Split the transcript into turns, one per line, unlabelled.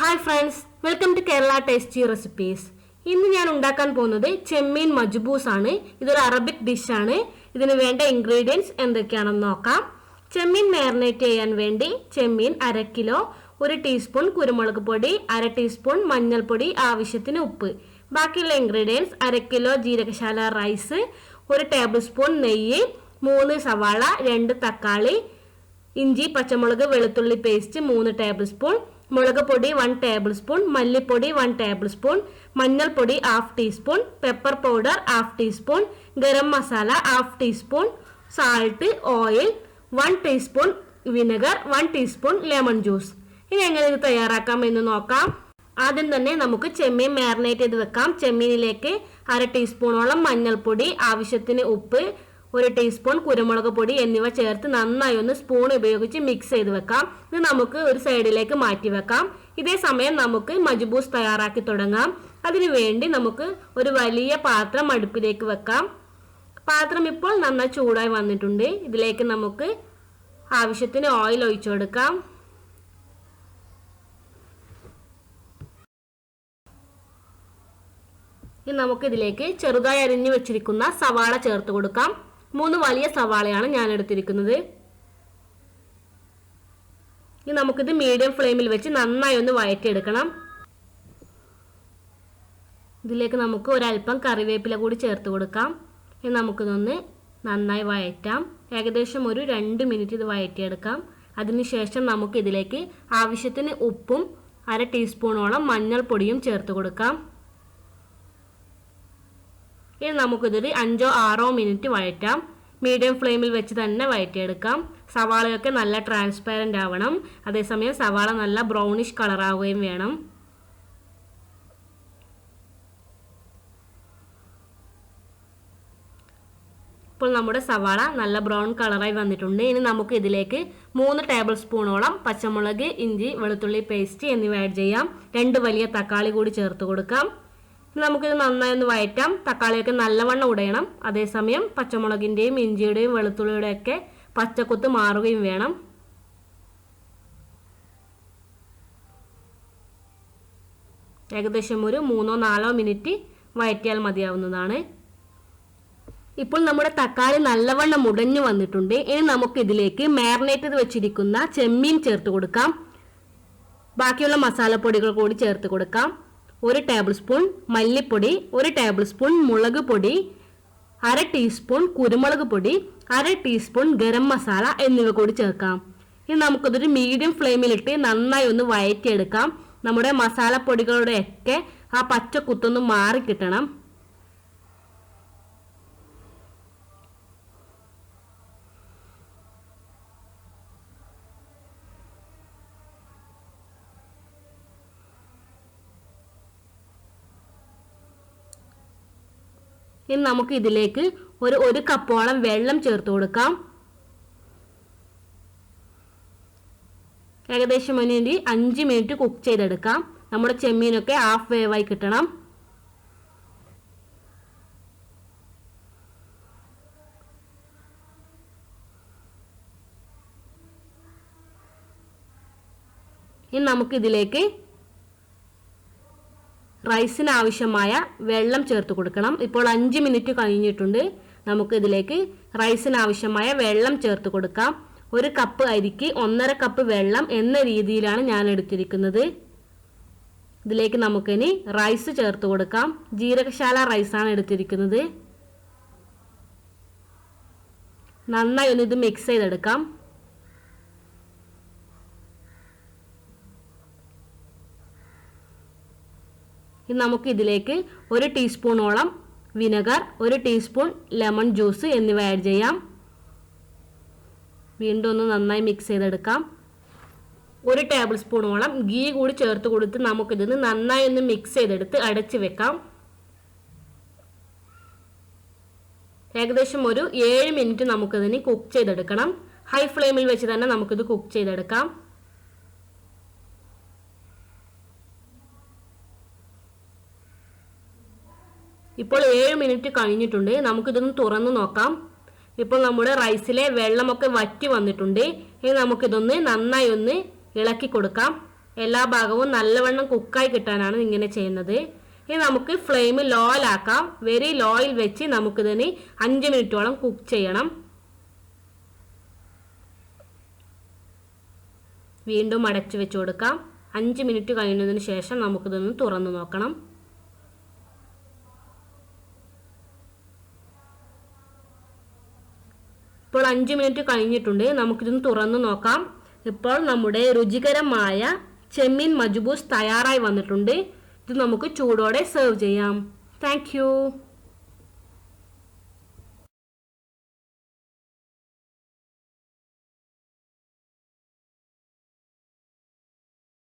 Hi friends welcome to Kerala tasty recipes ഇന്ന് ഞാൻ ഉണ്ടാക്കാൻ പോകുന്നത് ചെമ്മീൻ മജ്ബൂസ് ആണ്. ഇതൊരു അറബിക് ഡിഷാണ് ഇതിന് വേണ്ട ഇൻഗ്രീഡിയൻസ് എന്തൊക്കെയാണെന്ന് നോക്കാം. ചെമ്മീൻ മാരിനേറ്റ് ചെയ്യാൻ വേണ്ടി ചെമ്മീൻ അര കിലോ ഒരു ടീസ്പൂൺ കുരുമുളക് പൊടി അര ടീസ്പൂൺ മഞ്ഞൾപ്പൊടി ആവശ്യത്തിന് ഉപ്പ്. ബാക്കിയുള്ള ഇൻഗ്രീഡിയൻസ് അര കിലോ ജീരകശാല റൈസ് ഒരു ടേബിൾ സ്പൂൺ നെയ്യ് മൂന്ന് സവാള രണ്ട് തക്കാളി ഇഞ്ചി പച്ചമുളക് വെളുത്തുള്ളി പേസ്റ്റ് മൂന്ന് ടേബിൾ സ്പൂൺ മുളക് പൊടി വൺ ടേബിൾ സ്പൂൺ മല്ലിപ്പൊടി വൺ ടേബിൾ സ്പൂൺ മഞ്ഞൾപ്പൊടി half teaspoon pepper powder half teaspoon garam masala half teaspoon salt oil one teaspoon vinegar one teaspoon lemon juice ഇനി എങ്ങനെ ഇത് തയ്യാറാക്കാം എന്ന് നോക്കാം. ആദ്യം തന്നെ നമുക്ക് ചെമ്മീൻ മാരിനേറ്റ് ചെയ്ത് വെക്കാം. ചെമ്മീനിലേക്ക് അര ടീസ്പൂണോളം മഞ്ഞൾപ്പൊടി ആവശ്യത്തിന് ഉപ്പ് ഒരു ടീസ്പൂൺ കുരുമുളക് പൊടി എന്നിവ ചേർത്ത് നന്നായി ഒന്ന് സ്പൂൺ ഉപയോഗിച്ച് മിക്സ് ചെയ്ത് വെക്കാം. ഇത് നമുക്ക് ഒരു സൈഡിലേക്ക് മാറ്റി വെക്കാം. ഇതേ സമയം നമുക്ക് മജ്ബൂസ് തയ്യാറാക്കി തുടങ്ങാം. അതിനുവേണ്ടി നമുക്ക് ഒരു വലിയ പാത്രം അടുപ്പിലേക്ക് വെക്കാം. പാത്രം ഇപ്പോൾ നന്നായി ചൂടായി വന്നിട്ടുണ്ട്. ഇതിലേക്ക് നമുക്ക് ആവശ്യത്തിന് ഓയിൽ ഒഴിച്ചു കൊടുക്കാം. ഇനി നമുക്ക് ഇതിലേക്ക് ചെറുതായി അരിഞ്ഞു വെച്ചിരിക്കുന്ന സവാള ചേർത്ത് കൊടുക്കാം. മൂന്ന് വലിയ സവാളയാണ് ഞാൻ എടുത്തിരിക്കുന്നത് ഇനി നമുക്കിത് മീഡിയം ഫ്ലെയിമിൽ വെച്ച് നന്നായി ഒന്ന് വഴറ്റിയെടുക്കണം ഇതിലേക്ക് നമുക്ക് ഒരല്പം കറിവേപ്പില കൂടി ചേർത്ത് കൊടുക്കാം. ഇനി നമുക്കിതൊന്ന് നന്നായി വഴറ്റാം ഏകദേശം ഒരു രണ്ട് മിനിറ്റ് ഇത് വഴറ്റിയെടുക്കാം അതിനുശേഷം നമുക്ക് ഇതിലേക്ക് ആവശ്യത്തിന് ഉപ്പും അര ടീസ്പൂണോളം മഞ്ഞൾപ്പൊടിയും ചേർത്ത് കൊടുക്കാം. ഇനി നമുക്കിതൊരു അഞ്ചോ ആറോ മിനിറ്റ് വഴറ്റാം. മീഡിയം ഫ്ലെയിമിൽ വെച്ച് തന്നെ വഴറ്റിയെടുക്കാം. സവാളയൊക്കെ നല്ല ട്രാൻസ്പാരന്റ് ആവണം. അതേസമയം സവാള നല്ല ബ്രൗണിഷ് കളറാവുകയും വേണം. ഇപ്പോൾ നമ്മുടെ സവാള നല്ല ബ്രൗൺ കളറായി വന്നിട്ടുണ്ട്. ഇനി നമുക്ക് ഇതിലേക്ക് മൂന്ന് ടേബിൾ സ്പൂണോളം പച്ചമുളക് ഇഞ്ചി വെളുത്തുള്ളി പേസ്റ്റ് എന്നിവ ആഡ് ചെയ്യാം. രണ്ട് വലിയ തക്കാളി കൂടി ചേർത്ത് കൊടുക്കാം. നമുക്കിത് നന്നായി ഒന്ന് വഴറ്റാം തക്കാളിയൊക്കെ നല്ലവണ്ണം ഉടയണം. അതേസമയം പച്ചമുളകിന്റെയും ഇഞ്ചിയുടെയും വെളുത്തുള്ളിയുടെയും ഒക്കെ പച്ചക്കുത്ത് മാറുകയും വേണം. ഏകദേശം ഒരു മൂന്നോ നാലോ മിനിറ്റ് വഴറ്റിയാൽ മതിയാവുന്നതാണ്. ഇപ്പോൾ നമ്മുടെ തക്കാളി നല്ലവണ്ണം ഉടഞ്ഞു വന്നിട്ടുണ്ട്. ഇനി നമുക്ക് ഇതിലേക്ക് മാരിനേറ്റ് ചെയ്ത് വെച്ചിരിക്കുന്ന ചെമ്മീൻ ചേർത്ത് കൊടുക്കാം. ബാക്കിയുള്ള മസാലപ്പൊടികൾ കൂടി ചേർത്ത് കൊടുക്കാം. ഒരു ടേബിൾ സ്പൂൺ മല്ലിപ്പൊടി ഒരു ടേബിൾ സ്പൂൺ മുളക് പൊടി അര ടീസ്പൂൺ കുരുമുളക് പൊടി അര ടീസ്പൂൺ ഗരം മസാല എന്നിവ കൂടി ചേർക്കാം. ഇനി നമുക്കതൊരു മീഡിയം ഫ്ലെയിമിലിട്ട് നന്നായി ഒന്ന് വഴറ്റിയെടുക്കാം നമ്മുടെ മസാലപ്പൊടികളുടെ ഒക്കെ ആ പച്ച കുത്തൊന്ന് മാറി കിട്ടണം ഇനി നമുക്ക് ഇതിലേക്ക് ഒരു ഒരു കപ്പോളം വെള്ളം ചേർത്ത് കൊടുക്കാം. ഏകദേശം ഒരു അഞ്ച് മിനിറ്റ് കുക്ക് ചെയ്തെടുക്കാം. നമ്മുടെ ചെമ്മീനൊക്കെ ഹാഫ് വേവായി കിട്ടണം. ഇനി നമുക്ക് ഇതിലേക്ക് റൈസിന് ആവശ്യമായ വെള്ളം ചേർത്ത് കൊടുക്കണം. ഇപ്പോൾ അഞ്ച് മിനിറ്റ് കഴിഞ്ഞിട്ടുണ്ട്. നമുക്ക് ഇതിലേക്ക് റൈസിന് ആവശ്യമായ വെള്ളം ചേർത്ത് കൊടുക്കാം. ഒരു കപ്പ് അരിക്ക് ഒന്നര കപ്പ് വെള്ളം എന്ന രീതിയിലാണ് ഞാൻ എടുത്തിരിക്കുന്നത്. ഇതിലേക്ക് നമുക്കിനി റൈസ് ചേർത്ത് കൊടുക്കാം. ജീരകശാല റൈസാണ് എടുത്തിരിക്കുന്നത്. നന്നായി ഒന്ന് ഇത് മിക്സ് ചെയ്തെടുക്കാം. ഇനി നമുക്ക് ഇതിലേക്ക് ഒരു ടീസ്പൂണോളം വിനെഗർ ഒരു ടീസ്പൂൺ ലെമൺ ജ്യൂസ് എന്നിവ ആഡ് ചെയ്യാം. വീണ്ടും ഒന്ന് നന്നായി മിക്സ് ചെയ്തെടുക്കാം. ഒരു ടേബിൾ സ്പൂണോളം ഗീ കൂടി ചേർത്ത് കൊടുത്ത് നമുക്കിതിന് നന്നായി ഒന്ന് മിക്സ് ചെയ്തെടുത്ത് അടച്ചു വെക്കാം. ഏകദേശം ഒരു ഏഴ് മിനിറ്റ് നമുക്കിതിന് കുക്ക് ചെയ്തെടുക്കണം. ഹൈ ഫ്ലെയിമിൽ വെച്ച് തന്നെ നമുക്കിത് കുക്ക് ചെയ്തെടുക്കാം. ഇപ്പോൾ ഏഴ് മിനിറ്റ് കഴിഞ്ഞിട്ടുണ്ട്. നമുക്കിതൊന്ന് തുറന്ന് നോക്കാം. ഇപ്പോൾ നമ്മുടെ റൈസിലെ വെള്ളമൊക്കെ വറ്റി വന്നിട്ടുണ്ട്. ഇനി നമുക്കിതൊന്ന് നന്നായി ഒന്ന് ഇളക്കി കൊടുക്കാം. എല്ലാ ഭാഗവും നല്ലവണ്ണം കുക്കായി കിട്ടാനാണ് ഇങ്ങനെ ചെയ്യുന്നത്. ഇനി നമുക്ക് ഫ്ലെയിം ലോയിലാക്കാം വെരി ലോയിൽ വെച്ച് നമുക്കിതിന് അഞ്ച് മിനിറ്റോളം കുക്ക് ചെയ്യണം. വീണ്ടും അടച്ചു വെച്ച് കൊടുക്കാം. അഞ്ച് മിനിറ്റ് കഴിഞ്ഞതിന് ശേഷം നമുക്കിതൊന്ന് തുറന്നു നോക്കണം. ഇപ്പോൾ അഞ്ച് മിനിറ്റ് കഴിഞ്ഞിട്ടുണ്ട്. നമുക്കിതൊന്ന് തുറന്നു നോക്കാം. ഇപ്പോൾ നമ്മുടെ രുചികരമായ ചെമ്മീൻ മജുബൂസ് തയ്യാറായി വന്നിട്ടുണ്ട്. ഇത് നമുക്ക് ചൂടോടെ സെർവ് ചെയ്യാം. താങ്ക്